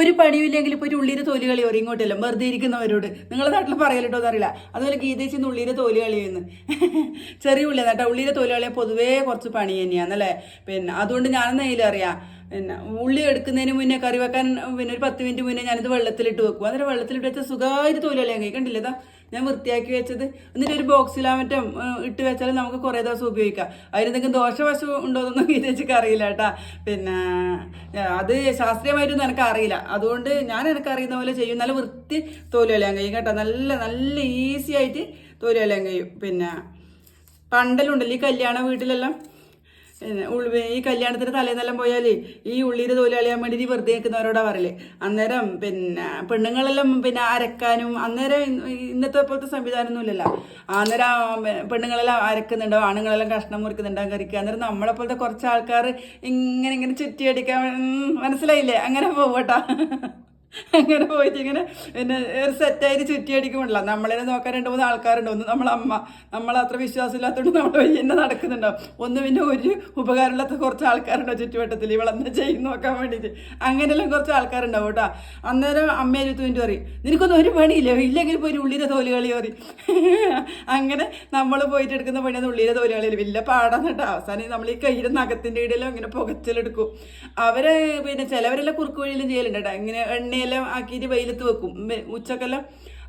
ഒരു പണിയില്ലെങ്കിൽ ഇപ്പോൾ ഒരു ഉള്ളിയുടെ തോൽ കളി പറയും ഇങ്ങോട്ടല്ല? വെറുതെ ഇരിക്കുന്നവരോട്. നിങ്ങളുടെ നാട്ടിൽ പറയലിട്ടോ എന്നറിയില്ല. അതുപോലെ ഗീതേച്ചിന്ന് ഉള്ളിയുടെ തോലി കളിയെന്ന് ചെറിയ ഉള്ളി കേട്ടോ. ഉള്ളിയുടെ തോലി കളിയാൽ പൊതുവേ കുറച്ച് പണി തന്നെയാണല്ലേ പിന്നെ അതുകൊണ്ട് ഞാനെന്ന് അതിൽ അറിയാം? പിന്നെ ഉള്ളി എടുക്കുന്നതിന് മുന്നേ കറി വെക്കാൻ പിന്നെ ഒരു പത്ത് മിനിറ്റ് മുന്നേ ഞാനിത് വെള്ളത്തിലിട്ട് വെക്കും. അന്നേരം വെള്ളത്തിലിട്ട് വെച്ചാൽ സുഖമായിട്ട് തോൽ കളിയാൻ കഴിയും കണ്ടില്ലേ ഇതാ ഞാൻ വൃത്തിയാക്കി വെച്ചത്. എന്നിട്ട് ഒരു ബോക്സിലാ മറ്റും ഇട്ട് വെച്ചാൽ നമുക്ക് കുറേ ദിവസം ഉപയോഗിക്കാം. അതിനെന്തെങ്കിലും ദോഷവശം ഉണ്ടോ എന്നൊന്നും എനിക്ക് അറിയില്ല കേട്ടാ. പിന്നെ അത് ശാസ്ത്രീയമായിട്ടൊന്നും എനിക്ക് അറിയില്ല അതുകൊണ്ട് ഞാൻ എനിക്ക് അറിയുന്ന പോലെ ചെയ്യും. നല്ല വൃത്തി തോൽ കളയാൻ കഴിയും കേട്ടോ. നല്ല നല്ല ഈസി ആയിട്ട് തോൽ കളയാൻ കഴിയും. പിന്നെ പണ്ടലുണ്ടല്ലോ ഈ കല്യാണ വീട്ടിലെല്ലാം? ഈ കല്യാണത്തിന് തലേന്നെല്ലാം പോയാൽ ഈ ഉള്ളിയുടെ തോൽ കളിയാൻ വേണ്ടി വെറുതെ നിൽക്കുന്നവരോടാ പറയൽ. അന്നേരം പിന്നെ പെണ്ണുങ്ങളെല്ലാം പിന്നെ അരക്കാനും അന്നേരം ഇന്നത്തെ പോലത്തെ സംവിധാനമൊന്നും ഇല്ലല്ലോ അന്നേരം പെണ്ണുങ്ങളെല്ലാം അരക്കുന്നുണ്ടാവും ആണുങ്ങളെല്ലാം കഷ്ണം മുറിക്കുന്നുണ്ടാവും കറിക്കുക അന്നേരം നമ്മളെ പോലത്തെ കുറച്ച് ആൾക്കാർ ഇങ്ങനെ ഇങ്ങനെ ചുറ്റിയടിക്കാൻ മനസ്സിലായില്ലേ? അങ്ങനെ പോവട്ടാ. അങ്ങനെ പോയിട്ട് ഇങ്ങനെ പിന്നെ ഒരു സെറ്റായിട്ട് ചുറ്റിയടിക്കുമ്പോഴല്ല നമ്മളെ നോക്കാൻ രണ്ട് മൂന്ന് ആൾക്കാരുണ്ട്. ഒന്ന് നമ്മളെ അമ്മ. നമ്മൾ അത്ര വിശ്വാസമില്ലാത്തതുകൊണ്ട് നമ്മൾ പിന്നെ നടക്കുന്നുണ്ടാവും. ഒന്ന് പിന്നെ ഒരു ഉപകാരമില്ലാത്ത കുറച്ച് ആൾക്കാരുണ്ടോ ചുറ്റുവട്ടത്തിൽ ഇവളെന്താ ചെയ്യും നോക്കാൻ വേണ്ടിയിട്ട്. അങ്ങനെയെല്ലാം കുറച്ച് ആൾക്കാരുണ്ടാവും കേട്ടോ. അന്നേരം അമ്മയെ തൂന്നിട്ട് പറയും നിനക്കൊന്നും ഒരു പണിയില്ല. ഇല്ലെങ്കിൽ പോയി ഉള്ളിലെ തോൽ കളി പറയും. അങ്ങനെ നമ്മൾ പോയിട്ട് എടുക്കുന്ന പണിയാണ് ഉള്ളിലെ തോൽ കളിയിൽ വലിയ പാടാന്ന് കേട്ടോ. അവസാനം നമ്മൾ ഈ കയ്യുടെ നഖത്തിന്റെ ഇടയിലും ഇങ്ങനെ പുകച്ചിലെടുക്കും അവരെ പിന്നെ ചിലവരെല്ലാം കുറുക്ക് വഴിയിലും ചെയ്യലുണ്ട് കേട്ടോ. ഇങ്ങനെ എണ്ണയെല്ലാം ആക്കിയിട്ട് വെയിലത്ത് വെക്കും. ഉച്ചക്കെല്ലാം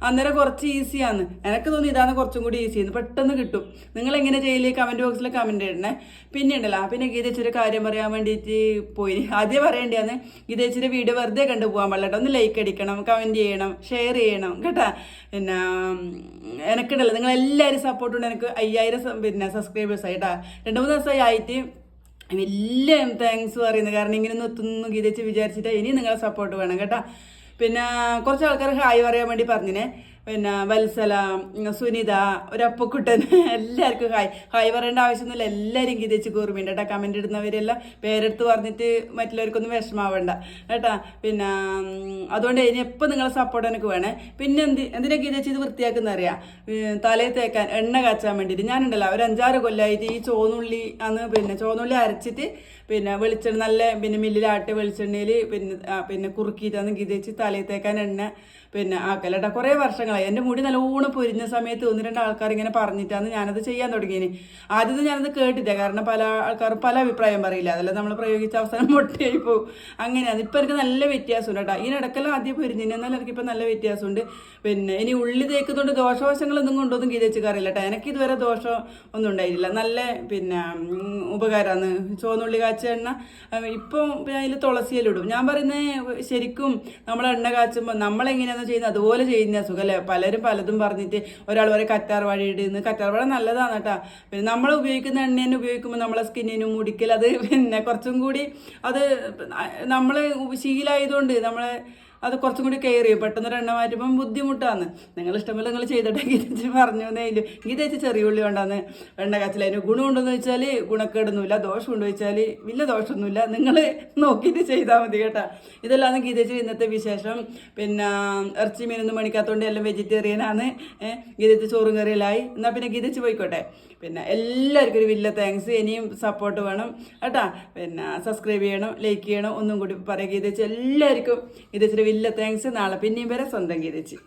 അന്നേരം കുറച്ച് ഈസിയാണ് എനിക്ക് തോന്നി ഇതാണ് കുറച്ചും കൂടി ഈസിയാണ് പെട്ടെന്ന് കിട്ടും. നിങ്ങൾ എങ്ങനെ ചെയ്യില്ലേ കമന്റ് ബോക്സിൽ കമന്റ് ഇടണേ. പിന്നെ ഉണ്ടല്ലോ പിന്നെ ഗീതേച്ചിയുടെ കാര്യം പറയാൻ വേണ്ടിയിട്ട് പോയി ആദ്യം പറയേണ്ടതാണ് ഗീതേച്ചിയുടെ വീഡിയോ വെറുതെ കണ്ടു പോകാൻ പാടില്ല. ഒന്ന് ലൈക്ക് അടിക്കണം കമന്റ് ചെയ്യണം ഷെയർ ചെയ്യണം കേട്ടാ? പിന്നെ എനിക്കുണ്ടല്ലോ നിങ്ങൾ എല്ലാവരും സപ്പോർട്ടുണ്ട് എനിക്ക് അയ്യായിരം പിന്നെ സബ്സ്ക്രൈബേഴ്സ് ആയിട്ടാ രണ്ട് മൂന്ന് ദിവസമായി ആയിട്ട് വലിയ താങ്ക്സ് പറയുന്നത് കാരണം ഇങ്ങനെ നിർത്തുന്നു ഗീതച്ച് വിചാരിച്ചിട്ട് ഇനി നിങ്ങളെ സപ്പോർട്ട് വേണം കേട്ടോ. പിന്നെ കുറച്ച് ആൾക്കാർ ഹായ് പറയാൻ വേണ്ടി പറഞ്ഞിനെ. പിന്നെ വത്സല സുനിത ഒരപ്പക്കുട്ടൻ എല്ലാവർക്കും ഹായ് ഹായ് പറയേണ്ട ആവശ്യമൊന്നുമില്ല. എല്ലാവരും ഗീതച്ച് കൂർമയുണ്ട് കേട്ടോ. കമന്റ് ഇടുന്നവരെല്ലാം പേരെടുത്ത് പറഞ്ഞിട്ട് മറ്റുള്ളവർക്കൊന്നും വിഷമാവണ്ട കേട്ടാ. പിന്നെ അതുകൊണ്ട് ഇനി എപ്പോൾ നിങ്ങളെ സപ്പോർട്ട് എനിക്ക് വേണേ. പിന്നെ എന്ത് എന്തിനാ ഗീതച്ച് ഇത് വൃത്തിയാക്കുന്ന അറിയാം? തലയിൽ തേക്കാൻ എണ്ണ കാച്ചാൻ വേണ്ടിയിട്ട്. ഞാനുണ്ടല്ലോ ഒരു അഞ്ചാറ് കൊല്ലമായിട്ട് ഈ ചോന്നുള്ളി അന്ന് പിന്നെ ചോന്നുള്ളി അരച്ചിട്ട് പിന്നെ വെളിച്ചെണ്ണ നല്ല പിന്നെ മില്ലിലാട്ടി വെളിച്ചെണ്ണയിൽ പിന്നെ പിന്നെ കുറുക്കിയിട്ടാണ് ഗീതച്ച് തലയിൽ തേക്കാൻ എണ്ണ പിന്നെ ആക്കല്ലേട്ടാ കുറേ വർഷങ്ങളായി എന്റെ മുടി നല്ലോണം പൊരിഞ്ഞ സമയത്ത് ഒന്ന് രണ്ട് ആൾക്കാർ ഇങ്ങനെ പറഞ്ഞിട്ടാണ് ഞാനത് ചെയ്യാൻ തുടങ്ങിയത് ആദ്യത്തെ ഞാനത് കേട്ടില്ല. കാരണം പല ആൾക്കാരും പല അഭിപ്രായം പറയില്ല. അതല്ല നമ്മൾ പ്രയോഗിച്ച അവസാനം മുട്ടയായി പോകും. അങ്ങനെയാണ്. ഇപ്പം എനിക്ക് നല്ല വ്യത്യാസമുണ്ട് കേട്ടോ. ഇതിനിടക്കെല്ലാം ആദ്യം പൊരിഞ്ഞിന് എന്നാൽ എനിക്കിപ്പോൾ നല്ല വ്യത്യാസമുണ്ട്. പിന്നെ ഇനി ഉള്ളി തേക്കുന്നതുകൊണ്ട് ദോഷവശങ്ങളൊന്നും കൊണ്ടൊന്നും ഗീതച്ച് കറിയില്ല കേട്ടോ. എനിക്ക് ഇതുവരെ ദോഷം ഒന്നും ഉണ്ടായിട്ടില്ല. നല്ല പിന്നെ ഉപകാരമാണ്. ചുവന്നുള്ളി കാച്ച എണ്ണ ഇപ്പം അതിൽ തുളസിയിലിടും ഞാൻ പറയുന്നത് ശരിക്കും നമ്മൾ എണ്ണ കാച്ചുമ്പോൾ നമ്മളെങ്ങനെയാണെന്ന് ചെയ്യുന്നത് അതുപോലെ ചെയ്യുന്ന സുഖമല്ലേ പലരും പലതും പറഞ്ഞിട്ട് ഒരാൾ പറയും കറ്റാർ വാഴ ഇടുന്നു കറ്റാർ വാഴ നല്ലതാണ് കേട്ടോ. പിന്നെ നമ്മൾ ഉപയോഗിക്കുന്ന എണ്ണ തന്നെ ഉപയോഗിക്കുമ്പോൾ നമ്മളെ സ്കിന്നിനും മുടിക്കൽ അത് പിന്നെ കുറച്ചും കൂടി അത് നമ്മൾ ശീലമായതുകൊണ്ട് നമ്മളെ അത് കുറച്ചും കൂടി കെയർ ചെയ്യും. പെട്ടെന്ന് ഒരു എണ്ണ മാറ്റുമ്പം ബുദ്ധിമുട്ടാണ് നിങ്ങൾ ഇഷ്ടമല്ല നിങ്ങൾ ചെയ്തിട്ട് ഗീതച്ച് പറഞ്ഞു എന്നേലും ഗീതച്ച് ചെറിയ ഉള്ളി കൊണ്ടാന്ന് എണ്ണ കാച്ചിൽ അതിന് ഗുണമുണ്ടെന്ന് വെച്ചാൽ ഗുണക്കേടൊന്നുമില്ല. ദോഷമുണ്ടോ വെച്ചാൽ വലിയ ദോഷമൊന്നുമില്ല. നിങ്ങൾ നോക്കിയിട്ട് ചെയ്താൽ മതി കേട്ടോ. ഇതെല്ലാം ഗീതച്ച് ഇന്നത്തെ വിശേഷം. പിന്നെ ഇറച്ചി മീനൊന്നും മണിക്കാത്തതുകൊണ്ട് എല്ലാം വെജിറ്റേറിയനാണ് ഗീതച്ച് ചോറും കറിയിലായി എന്നാൽ പിന്നെ ഗീതച്ച് പോയിക്കോട്ടെ. പിന്നെ എല്ലാവർക്കും ഒരു വലിയ താങ്ക്സ് ഇനിയും സപ്പോർട്ട് വേണം. കേട്ടാ. പിന്നെ സബ്സ്ക്രൈബ് ചെയ്യണം ലൈക്ക് ചെയ്യണം. ഒന്നും കൂടി പറയുക ഗീതച്ച് എല്ലാവർക്കും ഗീതച്ചിന്റെ വലിയ താങ്ക്സ് നാളെ. പിന്നെയും വരെ. സ്വന്തം ഗീതച്ച്